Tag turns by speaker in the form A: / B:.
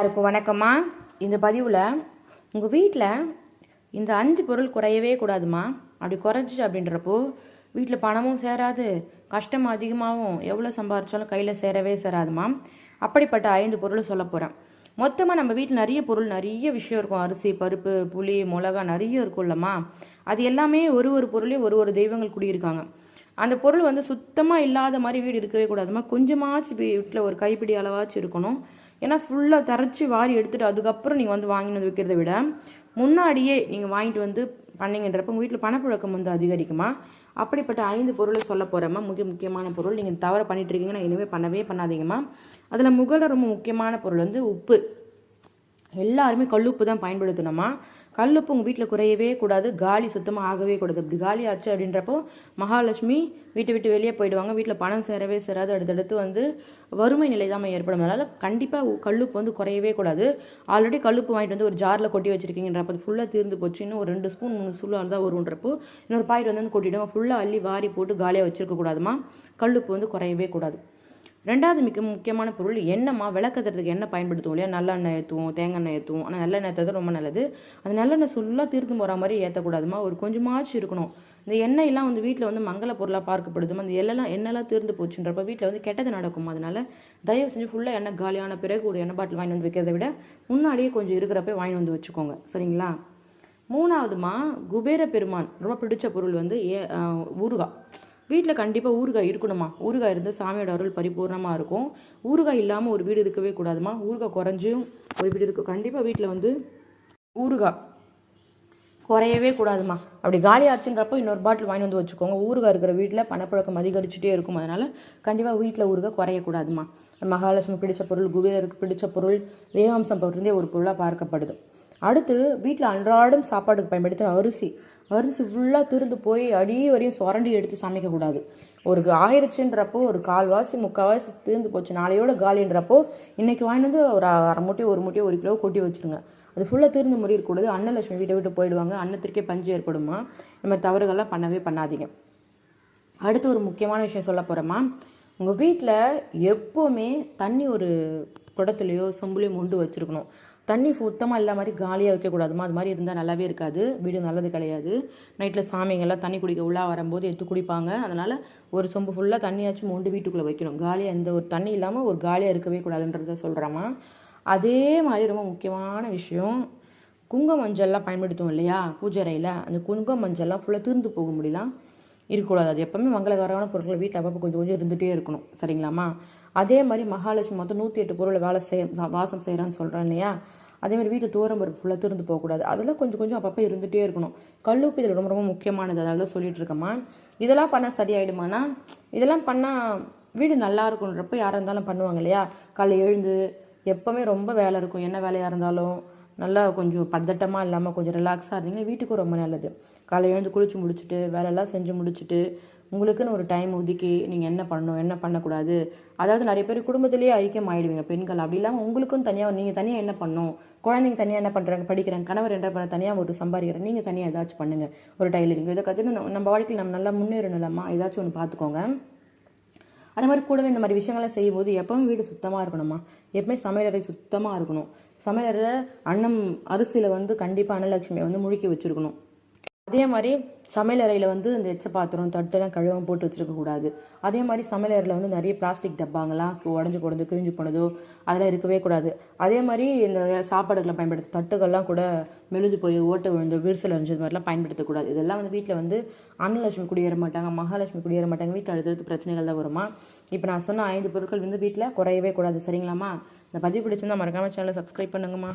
A: எல்லாருக்கும் வணக்கம்மா. இந்த பதிவில் உங்கள் வீட்டில் இந்த அஞ்சு பொருள் குறையவே கூடாதுமா? அப்படி குறைஞ்சிச்சு அப்படின்றப்போ வீட்டில் பணமும் சேராது கஷ்டம் அதிகமாகவும் எவ்வளோ சம்பாரித்தாலும் கையில் சேரவே சேராதுமா? அப்படிப்பட்ட ஐந்து பொருள் சொல்ல போகிறேன் மொத்தமாக நம்ம வீட்டில் நிறைய பொருள் நிறைய விஷயம் இருக்கும். அரிசி பருப்பு புளி மிளகா நிறைய இருக்கும் இல்லைம்மா. அது எல்லாமே ஒரு ஒரு பொருளையும் ஒரு ஒரு தெய்வங்கள் குடியிருக்காங்க. அந்த பொருள் வந்து சுத்தமாக இல்லாத மாதிரி வீடு இருக்கவே கூடாதுமா? கொஞ்சமாச்சு வீட்டில் ஒரு கைப்பிடி அளவாச்சும் இருக்கணும். ஏன்னா ஃபுல்லாக தரைச்சி வாரி எடுத்துட்டு அதுக்கப்புறம் நீங்கள் வந்து வாங்கிட்டு வந்து வைக்கிறத விட முன்னாடியே நீங்கள் வாங்கிட்டு வந்து பண்ணீங்கன்றப்ப உங்கள் வீட்டில் பணப்புழக்கம் வந்து அதிகரிக்குமா? அப்படிப்பட்ட ஐந்து பொருளை சொல்ல போகிறேம்மா மிக முக்கியமான பொருள். நீங்கள் தவற பண்ணிட்டு இருக்கீங்கன்னா இனிமேல் பண்ணவே பண்ணாதீங்கம்மா. அதில் முகல ரொம்ப முக்கியமான பொருள் வந்து உப்பு. எல்லாருமே கல்லுப்பு தான் பயன்படுத்தணுமா? கல்லுப்பு உங்கள் வீட்டில் குறையவே கூடாது காலி சுத்தமாக ஆகவே கூடாது. இப்படி காலி ஆச்சு அப்படின்றப்போ மகாலட்சுமி வீட்டை விட்டு வெளியே போயிடுவாங்க. வீட்டில் பணம் சேரவே சேராது. அடுத்தடுத்து வந்து வறுமை நிலை தான் ஏற்படும். அதனால் கண்டிப்பாக கல்லுப்பு வந்து குறையவே கூடாது. ஆல்ரெடி கல்லுப்பு வாங்கிட்டு வந்து ஒரு ஜாரில் கொட்டி வச்சுருக்கீங்கன்றப்போ அது ஃபுல்லாக தீர்ந்து போச்சு. இன்னும் ஒரு ரெண்டு ஸ்பூன் மூணு ஸ்பூன் தான் வருன்றப்போ இன்னொரு பாயிட் வந்து கொட்டிவிடுவோம் ஃபுல்லாக அள்ளி வாரி போட்டு காலியாக வச்சுருக்க கூடாதுமா? கல்லுப்பு வந்து குறையவே கூடாது. ரெண்டாவது மிக முக்கியமான பொருள் எண்ணெய்மா? விளக்கத்துறதுக்கு எண்ணெய் பயன்படுத்துவோம் இல்லையா? நல்லெண்ணெய் ஏற்றுவோம் தேங்காய் ஏற்றுவோம் ஆனால் நல்லெண்ணெய் ஏற்றது ரொம்ப நல்லது. அந்த நல்லெண்ணெய் ஃபுல்லாக தீர்த்து போகிற மாதிரி ஏற்றக்கூடாதுமா ஒரு கொஞ்சமாச்சும் இருக்கணும். இந்த எண்ணெயெல்லாம் வந்து வீட்டில் வந்து மங்கள பொருளாக பார்க்கப்படுதுமா? அந்த எல்லாம் எண்ணெய்லாம் தீர்ந்து போச்சுன்றப்ப வீட்டில் வந்து கெட்டது நடக்கும்? அதனால தயவு செஞ்சு ஃபுல்லாக எண்ணெய் காலியான பிறகு ஒரு எண்ணெய் பாட்டில் வாங்கி வந்து வைக்கிறத விட முன்னாடியே கொஞ்சம் இருக்கிறப்ப வாங்கி வந்து வச்சுக்கோங்க. சரிங்களா? மூணாவதுமா? குபேர பெருமான். ரொம்ப பிடிச்ச பொருள் வந்து ஏ ஊறுகாய். வீட்டில் கண்டிப்பாக ஊறுகாய் இருக்கணுமா ஊறுகாய் இருந்தால் சாமியோட அருள் பரிபூர்ணமாக இருக்கும். ஊறுகாய் இல்லாமல் ஒரு வீடு இருக்கவே கூடாதுமா. ஊறுகாய் குறைஞ்சும் ஒரு வீடு இருக்கும் கண்டிப்பாக வீட்டில் வந்து ஊறுகாய் குறையவே கூடாதுமா. அப்படி காலி ஆச்சுன்றப்போ இன்னொரு பாட்டில் வாங்கி வந்து வச்சுக்கோங்க. ஊறுகாய் இருக்கிற வீட்டில் பணப்பழக்கம் அதிகரிச்சுட்டே இருக்கும். அதனால் கண்டிப்பாக வீட்டில் ஊறுகாய் குறையக்கூடாதுமா மகாலட்சுமி பிடித்த பொருள் குபேரருக்கு பிடித்த பொருள் தேவாம்சம் பொருந்தே ஒரு பொருளாக பார்க்கப்படுது. அடுத்து வீட்டில் அன்றாடம் சாப்பாடுக்கு பயன்படுத்துகிற அரிசி. அரிசி ஃபுல்லாக திருந்து போய் அடி வரையும் சுரண்டி எடுத்து சமைக்கக்கூடாது ஒரு ஆயிரச்சுன்றப்போ ஒரு கால்வாசி முக்கால்வாசி தீர்ந்து போச்சு நாளையோட காலின்றப்போ இன்னைக்கு வாங்கிட்டு வந்து ஒரு அரை மூட்டையோ ஒரு மூட்டையோ ஒரு கிலோ கொட்டி வச்சுருங்க. அது ஃபுல்லாக தீர்ந்து முடியக்கூடாது அன்னலட்சுமி வீட்டை விட்டு போயிடுவாங்க. அன்னத்திற்கே பஞ்சு ஏற்படுமா? இந்த மாதிரி தவறுகள்லாம் பண்ணவே பண்ணாதீங்க. அடுத்து ஒரு முக்கியமான விஷயம் சொல்ல போகிறோமா உங்கள் வீட்டில் எப்போவுமே தண்ணி ஒரு குடத்துலையோ சொம்புலையோ மொண்டு வச்சுருக்கணும். தண்ணி சுத்தமாக இல்லாத மாதிரி காலியாக வைக்கக்கூடாதுமா அது மாதிரி இருந்தால் நல்லாவே இருக்காது. வீடு நல்லது கிடையாது. நைட்டில் சாமிங்கெல்லாம் தண்ணி குடிக்க உள்ளா வரும்போது எடுத்து குடிப்பாங்க. அதனால் ஒரு சொம்பு ஃபுல்லாக தண்ணியாச்சும் மொண்டு வீட்டுக்குள்ளே வைக்கணும். காலியாக எந்த ஒரு தண்ணி இல்லாமல் ஒரு காலியாக இருக்கவே கூடாதுன்றத சொல்கிறேம்மா அதே மாதிரி ரொம்ப முக்கியமான விஷயம். குங்க மஞ்சள்லாம் பயன்படுத்துவோம் இல்லையா? பூஜரையில் அந்த குங்க மஞ்சள்லாம் ஃபுல்லாக தீர்ந்து போக முடியலாம். இருக்கக்கூடாது. அது எப்போவுமே மங்களகரமான பொருட்கள் வீட்டில் அப்பப்போ கொஞ்சம் கொஞ்சம் இருந்துகிட்டே இருக்கணும். சரிங்களாம்மா? அதே மாதிரி மகாலட்சுமி மொத்தம் நூற்றி எட்டு பொருளை வேலை செய் வாசம் செய்கிறான்னு சொல்கிறேன் இல்லையா? அதே மாதிரி வீட்டில் தூரம் பருப்பு ஃபுல்லாக திருந்து போகக்கூடாது. அதெல்லாம் கொஞ்சம் கொஞ்சம் அப்பப்போ இருந்துகிட்டே இருக்கணும். கல்லுப்பு இதில் ரொம்ப ரொம்ப முக்கியமானது. அதனால தான் சொல்லிட்டு இருக்கேம்மா. இதெல்லாம் பண்ணால் சரியாயிடுமானா? இதெல்லாம் பண்ணால் வீடு நல்லா இருக்குன்றப்ப யாராக இருந்தாலும் பண்ணுவாங்க இல்லையா? காலை எழுந்து எப்போவுமே ரொம்ப வேலை இருக்கும். என்ன வேலையாக இருந்தாலும் நல்லா கொஞ்சம் பதட்டமாக இல்லாமல் கொஞ்சம் ரிலாக்ஸாக இருந்தீங்கன்னா வீட்டுக்கும் ரொம்ப நல்லது. காலையில் எழுந்து குளிச்சு முடிச்சுட்டு வேலையெல்லாம் செஞ்சு முடிச்சுட்டு உங்களுக்குன்னு ஒரு டைம் ஒதுக்கி நீங்கள் என்ன பண்ணணும் என்ன பண்ணக்கூடாது? அதாவது நிறைய பேர் குடும்பத்திலேயே ஐக்கியம் ஆகிடுவீங்க பெண்கள். அப்படி இல்லாமல் உங்களுக்கும் தனியாக நீங்கள் தனியாக என்ன பண்ணணும்? குழந்தைங்க தனியாக என்ன பண்ணுறாங்க படிக்கிறாங்க கணவர் என்ன பண்ண தனியாக ஒரு சம்பாதிக்கிறேன் நீங்கள் தனியாக ஏதாச்சும் பண்ணுங்கள் ஒரு டைலரிங் இதை கற்றுன்னு நம்ம வாழ்க்கையில் நம்ம நல்லா முன்னேறணும்லாமா ஏதாச்சும் ஒன்று பார்த்துக்கோங்க அதே மாதிரி கூடவே இந்த மாதிரி விஷயங்கள்லாம் செய்யும்போது எப்பவும் வீடு சுத்தமாக இருக்கணுமா எப்பவுமே சமையலறை சுத்தமாக இருக்கணும். சமையலறையில் அன்னம் அரிசியில் வந்து கண்டிப்பாக அன்னலட்சுமியை வந்து முழுக்கி வச்சுருக்கணும். அதே மாதிரி சமையலறையில் வந்து இந்த எச்ச பாத்திரம் தட்டெல்லாம் கழுவம் போட்டு வச்சுருக்கக்கூடாது அதே மாதிரி சமையலறையில் வந்து நிறைய பிளாஸ்டிக் டப்பாங்கெல்லாம் உடஞ்சி போனது கிழிஞ்சு போனதோ அதெல்லாம் இருக்கவே கூடாது. அதே மாதிரி இந்த சாப்பாடுகளை பயன்படுத்த தட்டுகள்லாம் கூட மெழுஞ்சு போய் ஓட்டு விழுந்து விரிசல் அழிஞ்சு மாதிரிலாம் பயன்படுத்தக்கூடாது இதெல்லாம் வந்து வீட்டில் வந்து அன்னலட்சுமி குடியேற மாட்டாங்க மகாலட்சுமி குடியேற மாட்டாங்க. வீட்டில் அடுத்தடுத்து பிரச்சனைகள் தான் வருமா? இப்போ நான் சொன்ன ஐந்து பொருட்கள் வந்து வீட்டில் குறையவே கூடாது. சரிங்களாம்மா? இந்த பதிவு பிடிச்சிருந்தா மறக்காமல் சேனலை சப்ஸ்கிரைப் பண்ணுங்கம்மா.